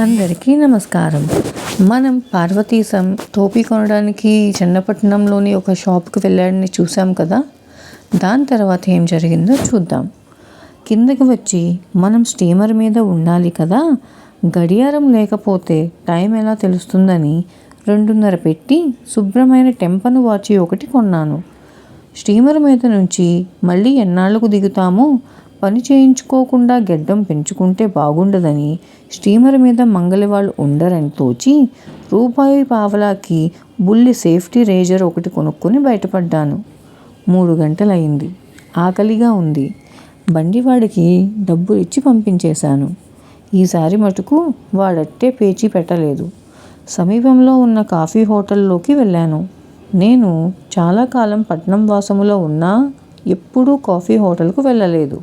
అందరికీ నమస్కారం. మనం పార్వతీశం టోపీ కొనడానికి చెన్నపట్నంలోని ఒక షాప్కి వెళ్ళాడని చూసాం కదా? దాని తర్వాత ఏం జరిగిందో చూద్దాం. కిందకి వచ్చి మనం స్టీమర్ మీద ఉండాలి కదా? గడియారం లేకపోతే టైం ఎలా తెలుస్తుందని రెండున్నర పెట్టి శుభ్రమైన టెంపను వాచి ఒకటి కొన్నాను. స్టీమర్ మీద నుంచి మళ్ళీ ఎన్నాళ్ళకు దిగుతామో పని చేయించుకోకుండా గెడ్డం పెంచుకుంటే బాగుండదని స్టీమర్ మీద మంగలి వాళ్ళు ఉండరని తోచి రూపాయి పావలాకి బుల్లి సేఫ్టీ రేజర్ ఒకటి కొనుక్కొని బయటపడ్డాను. మూడు గంటలయింది ఆకలిగా ఉంది. బండివాడికి డబ్బులు ఇచ్చి పంపించేశాను. ఈసారి మటుకు వాడట్టే పేచీ పెట్టలేదు. సమీపంలో ఉన్న కాఫీ హోటల్లోకి వెళ్ళాను. నేను చాలా కాలం పట్నం వాసములో ఉన్నా ఎప్పుడూ కాఫీ హోటల్కు వెళ్ళలేదు.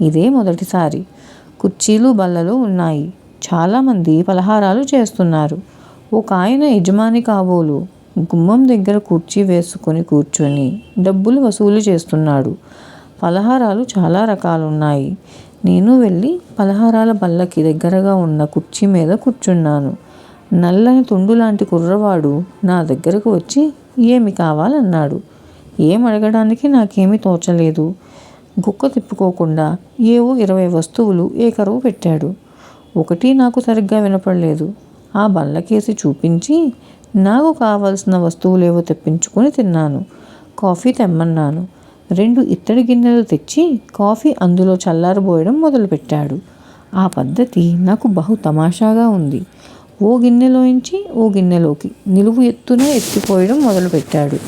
ఇదే మొదటిసారి. కుర్చీలు బల్లలు ఉన్నాయి. చాలామంది పలహారాలు చేస్తున్నారు. ఒక ఆయన యజమాని కాబోలు. గుమ్మం దగ్గర కుర్చీ వేసుకొని కూర్చొని డబ్బులు వసూలు చేస్తున్నాడు. పలహారాలు చాలా రకాలున్నాయి. నేను వెళ్ళి పలహారాల బల్లకి దగ్గరగా ఉన్న కుర్చీ మీద కూర్చున్నాను. నల్లని తుండు లాంటి కుర్రవాడు నా దగ్గరకు వచ్చి ఏమి కావాలన్నాడు? ఏం అడగడానికి నాకేమీ తోచలేదు? గుక్క తిప్పుకోకుండా ఏవో ఇరవై వస్తువులు ఏకరువు పెట్టాడు. ఒకటి నాకు సరిగ్గా వినపడలేదు. ఆ బల్లకేసి చూపించి నాకు కావలసిన వస్తువులేవో తెప్పించుకొని తిన్నాను. కాఫీ తెమ్మన్నాను. రెండు ఇత్తడి గిన్నెలు తెచ్చి కాఫీ అందులో చల్లారబోయడం మొదలుపెట్టాడు. ఆ పద్ధతి నాకు బహు తమాషాగా ఉంది. ఓ గిన్నెలోంచి ఓ గిన్నెలోకి నిలువు ఎత్తున ఎత్తిపోయడం మొదలుపెట్టాడు.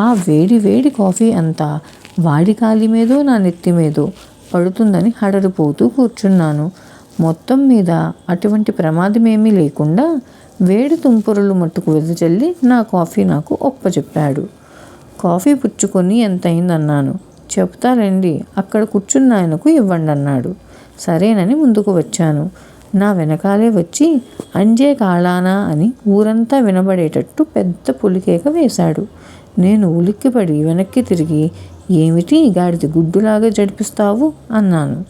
ఆ వేడి వేడి కాఫీ అంతా వాడి కాలి మీదో నా నెత్తి మీదో పడుతుందని హడరిపోతూ కూర్చున్నాను. మొత్తం మీద అటువంటి ప్రమాదమేమీ లేకుండా వేడి తుంపురులు మట్టుకు వెదజల్లి నా కాఫీ నాకు ఒప్పచెప్పాడు కాఫీ పుచ్చుకొని ఎంతయిందన్నాను చెప్తారండి అక్కడ కూర్చున్న ఆయనకు ఇవ్వండి అన్నాడు సరేనని ముందుకు వచ్చాను. నా వెనకాలే వచ్చి అంజే కాళానా అని ఊరంతా వినబడేటట్టు పెద్ద పులికేక వేశాడు. నేను ఉలిక్కిపడి వెనక్కి తిరిగి ఏమిటి గాడిది గుడ్డులాగా జడిపిస్తావు? అన్నాను.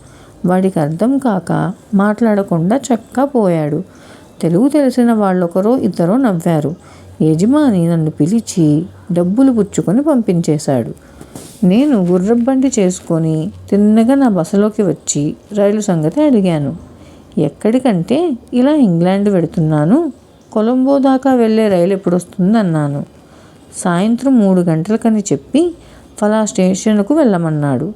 వాడికి అర్థం కాక మాట్లాడకుండా చక్కా పోయాడు. తెలుగు తెలిసిన వాళ్ళొకరో ఇద్దరో నవ్వారు. యజమాని నన్ను పిలిచి డబ్బులు పుచ్చుకొని పంపించేశాడు. నేను గుర్రబండి చేసుకొని తిన్నగా నా బసలోకి వచ్చి రైలు సంగతి అడిగాను. ఎక్కడికంటే ఇలా ఇంగ్లాండ్ వెడుతున్నాను. కొలంబో దాకా వెళ్ళే రైలు ఎప్పుడు వస్తుందన్నాను సాయంత్రం మూడు గంటలకని చెప్పి ఫలా స్టేషన్కు వెళ్ళమన్నాడు.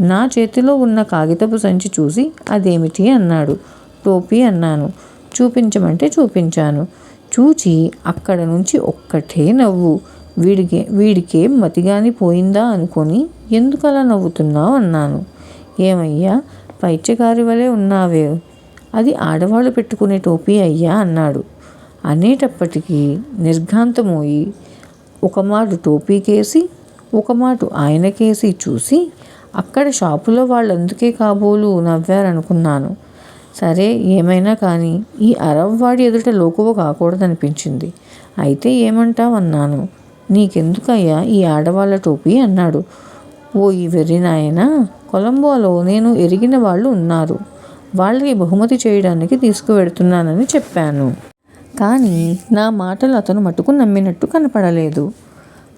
నా చేతిలో ఉన్న కాగితపు సంచి చూసి అదేమిటి? అన్నాడు. టోపీ అన్నాను. చూపించమంటే చూపించాను. చూచి అక్కడ నుంచి ఒక్కటే నవ్వు. వీడికే వీడికేం మతిగాని పోయిందా అనుకొని ఎందుకలా నవ్వుతున్నావు? అన్నాను. ఏమయ్యా పైత్యకారి వలె ఉన్నావే. అది ఆడవాళ్ళు పెట్టుకునే టోపీ అయ్యా అన్నాడు. అనేటప్పటికీ నిర్ఘాంతమోయి ఒక మాడు టోపీకేసి ఒక మాట ఆయనకేసి చూసి అక్కడ షాపులో వాళ్ళందుకే కాబోలు నవ్వారనుకున్నాను. సరే ఏమైనా కానీ ఈ అరవ్వాడి ఎదుట లోకువ కాకూడదనిపించింది. అయితే ఏమంటావన్నాను? నీకెందుకయ్యా ఈ ఆడవాళ్ళ టోపీ అన్నాడు. ఓ ఈ వెర్రి నాయన కొలంబోలో నేను ఎరిగిన వాళ్ళు ఉన్నారు. వాళ్ళకి బహుమతి చేయడానికి తీసుకువెడుతున్నానని చెప్పాను. కానీ నా మాటలు అతను మటుకు నమ్మినట్టు కనపడలేదు.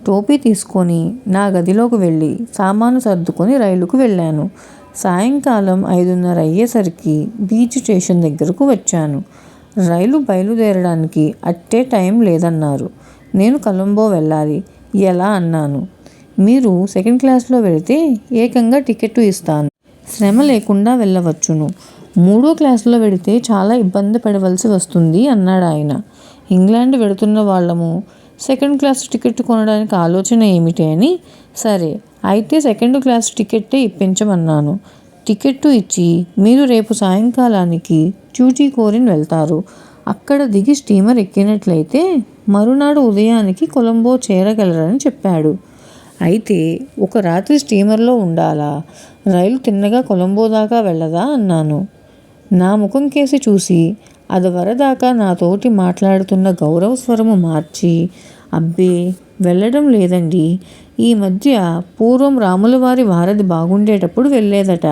టోపీ తీసుకొని నా గదిలోకి వెళ్ళి సామాను సర్దుకొని రైలుకు వెళ్ళాను. సాయంకాలం ఐదున్నర అయ్యేసరికి బీచ్ స్టేషన్ దగ్గరకు వచ్చాను. రైలు బయలుదేరడానికి అట్టే టైం లేదన్నారు. నేను కొలంబో వెళ్ళాలి. ఎలా అన్నాను. మీరు సెకండ్ క్లాస్లో వెళితే ఏకంగా టికెట్ ఇస్తాను. శ్రమ లేకుండా వెళ్ళవచ్చును. మూడో క్లాసులో వెడితే చాలా ఇబ్బంది పడవలసి వస్తుంది అన్నాడు ఆయన ఇంగ్లాండ్ వెడుతున్న వాళ్ళము సెకండ్ క్లాస్ టికెట్ కొనడానికి ఆలోచన ఏమిటి అని? సరే అయితే సెకండ్ క్లాస్ టికెట్టే ఇప్పించమన్నాను. టికెట్టు ఇచ్చి మీరు రేపు సాయంకాలానికి చూచీకోరిన్ వెళ్తారు. అక్కడ దిగి స్టీమర్ ఎక్కినట్లయితే మరునాడు ఉదయానికి కొలంబో చేరగలరని చెప్పాడు. అయితే ఒక రాత్రి స్టీమర్లో ఉండాలా? రైలు తిన్నగా కొలంబో దాకా వెళ్ళదా? అన్నాను. నా ముఖం కేసి చూసి అదివరదాకా నాతోటి మాట్లాడుతున్న గౌరవ స్వరము మార్చి అబ్బే వెళ్ళడం లేదండి. ఈ మధ్య పూర్వం రాములవారి వారధి బాగుండేటప్పుడు వెళ్ళేదట.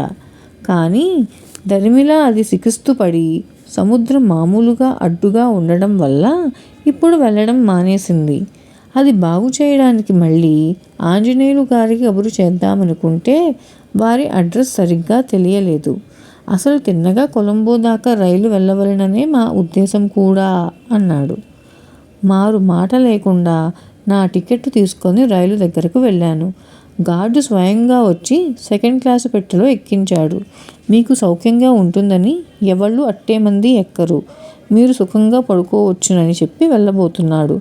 కానీ దరిమిలా అది సికిస్తు పడి సముద్రం మామూలుగా అడ్డుగా ఉండడం వల్ల ఇప్పుడు వెళ్ళడం మానేసింది. అది బాగు చేయడానికి మళ్ళీ ఆంజనేయులు గారికి కబురు చేద్దామనుకుంటే వారి అడ్రస్ సరిగ్గా తెలియలేదు. అసలు తిన్నగా కొలంబో దాకా రైలు వెళ్ళవలననే మా ఉద్దేశం కూడా అన్నాడు. మారు మాట లేకుండా నా టికెట్ తీసుకొని రైలు దగ్గరకు వెళ్ళాను. గార్డు స్వయంగా వచ్చి సెకండ్ క్లాసు పెట్టెలో ఎక్కించాడు. మీకు సౌఖ్యంగా ఉంటుందని ఎవళ్ళు అట్టే మంది ఎక్కరు. మీరు సుఖంగా పడుకోవచ్చునని చెప్పి వెళ్ళబోతున్నాడు.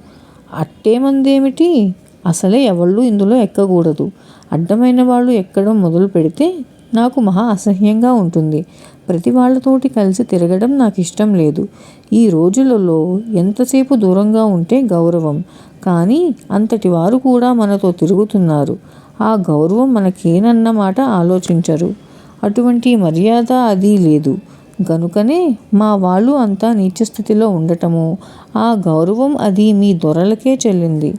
అట్టే మంది ఏమిటి అసలే ఎవళ్ళు ఇందులో ఎక్కకూడదు. అడ్డమైన వాళ్ళు ఎక్కడం మొదలు పెడితే నాకు మహా అసహ్యంగా ఉంటుంది. ప్రతి వాళ్ళతోటి కలిసి తిరగడం నాకు ఇష్టం లేదు. ఈ రోజులలో ఎంతసేపు దూరంగా ఉంటే గౌరవం. కానీ అంతటి వారు కూడా మనతో తిరుగుతున్నారు. ఆ గౌరవం మనకేనన్న మాట ఆలోచించరు. అటువంటి మర్యాద అది లేదు. గనుకనే మా వాళ్ళు అంతా నీచస్థితిలో ఉండటము ఆ గౌరవం అది మీ దొరలకే చెల్లింది.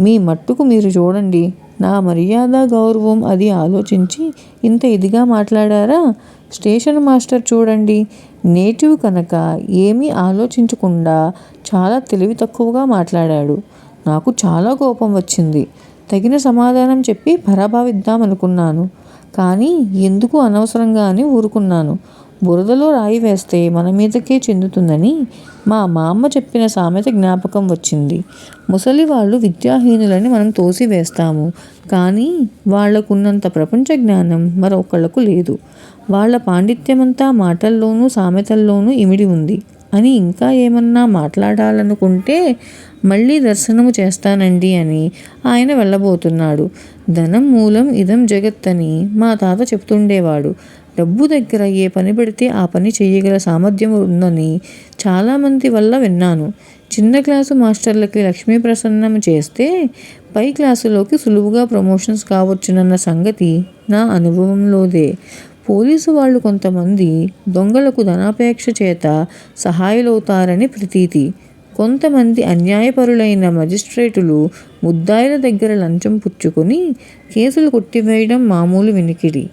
మీ మట్టుకు మీరు చూడండి. నా మర్యాద గౌరవం అది ఆలోచించి ఇంత ఇదిగా మాట్లాడారా? స్టేషన్ మాస్టర్ చూడండి. నేటివ్ కనుక ఏమీ ఆలోచించకుండా చాలా తెలివి తక్కువగా మాట్లాడాడు. నాకు చాలా కోపం వచ్చింది. తగిన సమాధానం చెప్పి పరాభావిద్దామనుకున్నాను. కానీ ఎందుకు అనవసరంగా అని ఊరుకున్నాను? బురదలో రాయి వేస్తే మన మీదకే చెందుతుందని మా మా అమ్మ చెప్పిన సామెత జ్ఞాపకం వచ్చింది. ముసలి వాళ్ళు విద్యాహీనులని మనం తోసి వేస్తాము. కానీ వాళ్ళకున్నంత ప్రపంచ జ్ఞానం మరొకళ్ళకు లేదు. వాళ్ళ పాండిత్యమంతా మాటల్లోనూ సామెతల్లోనూ ఇమిడి ఉంది. అని ఇంకా ఏమన్నా మాట్లాడాలనుకుంటే మళ్ళీ దర్శనము చేస్తానండి అని ఆయన వెళ్ళబోతున్నాడు. ధనం మూలం ఇదం జగత్ అని మా తాత చెప్తుండేవాడు డబ్బు దగ్గర ఏ పని పెడితే ఆ పని చేయగల సామర్థ్యం ఉందని చాలామంది వల్ల విన్నాను. చిన్న క్లాసు మాస్టర్లకి లక్ష్మీ ప్రసన్నం చేస్తే పై క్లాసులోకి సులువుగా ప్రమోషన్స్ కావచ్చునన్న సంగతి నా అనుభవంలోదే. పోలీసు వాళ్ళు కొంతమంది దొంగలకు ధనాపేక్ష చేత సహాయులవుతారని ప్రతీతి. కొంతమంది అన్యాయపరులైన మజిస్ట్రేటులు ముద్దాయిల దగ్గర లంచం పుచ్చుకొని కేసులు కొట్టివేయడం మామూలు వినికిడి.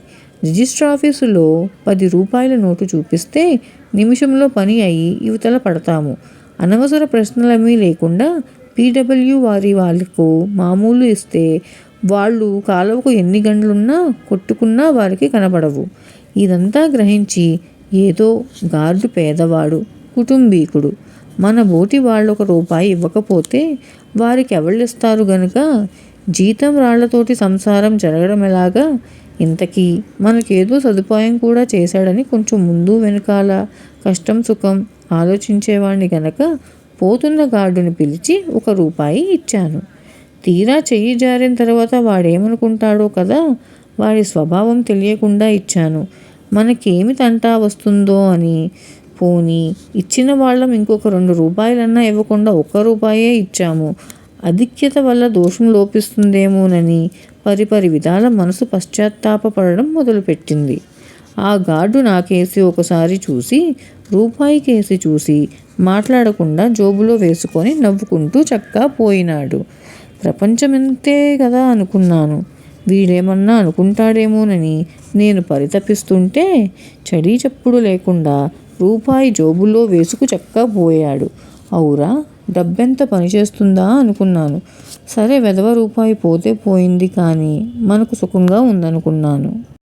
రిజిస్టర్ ఆఫీసులో పది రూపాయల నోటు చూపిస్తే నిమిషంలో పని అయి యువతల పడతాము. అనవసర ప్రశ్నలమీ లేకుండా పీడబ్ల్యూ వారి వాళ్ళకు మామూలు ఇస్తే వాళ్ళు కాలువకు ఎన్ని గంటలున్నా కొట్టుకున్నా వారికి కనబడవు. ఇదంతా గ్రహించి ఏదో గార్డు పేదవాడు కుటుంబీకుడు. మన బోటి వాళ్ళు ఒక రూపాయి ఇవ్వకపోతే వారికి ఎవళ్ళిస్తారు గనుక జీతం రాళ్ళతోటి సంసారం జరగడం ఎలాగా ఇంతకీ మనకేదో సదుపాయం కూడా చేశాడని కొంచెం ముందు వెనకాల కష్టం సుఖం ఆలోచించేవాణ్ణి గనక పోతున్న గార్డుని పిలిచి ఒక రూపాయి ఇచ్చాను. తీరా చెయ్యి జారిన తర్వాత వాడేమనుకుంటాడో కదా వాడి స్వభావం తెలియకుండా ఇచ్చాను. మనకేమి తంటా వస్తుందో అని పోనీ ఇచ్చిన వాళ్ళం ఇంకొక రెండు రూపాయలన్నా ఇవ్వకుండా ఒక్క రూపాయే ఇచ్చాము. అధిక్యత వల్ల దోషం లోపిస్తుందేమోనని పరిపరి విధాల మనసు పశ్చాత్తాపడడం మొదలుపెట్టింది. ఆ గార్డు నాకేసి ఒకసారి చూసి రూపాయి కేసి చూసి మాట్లాడకుండా జోబులో వేసుకొని నవ్వుకుంటూ చక్కా పోయినాడు. ప్రపంచమెంతే కదా అనుకున్నాను. వీడేమన్నా అనుకుంటాడేమోనని నేను పరితపిస్తుంటే చడీ చప్పుడు లేకుండా రూపాయి జోబులో వేసుకు చక్కా పోయాడు. అవురా డబ్బెంత పనిచేస్తుందా అనుకున్నాను. సరే వెధవ రూపాయి పోతే పోయింది కానీ మనకు సుఖంగా ఉందనుకున్నాను.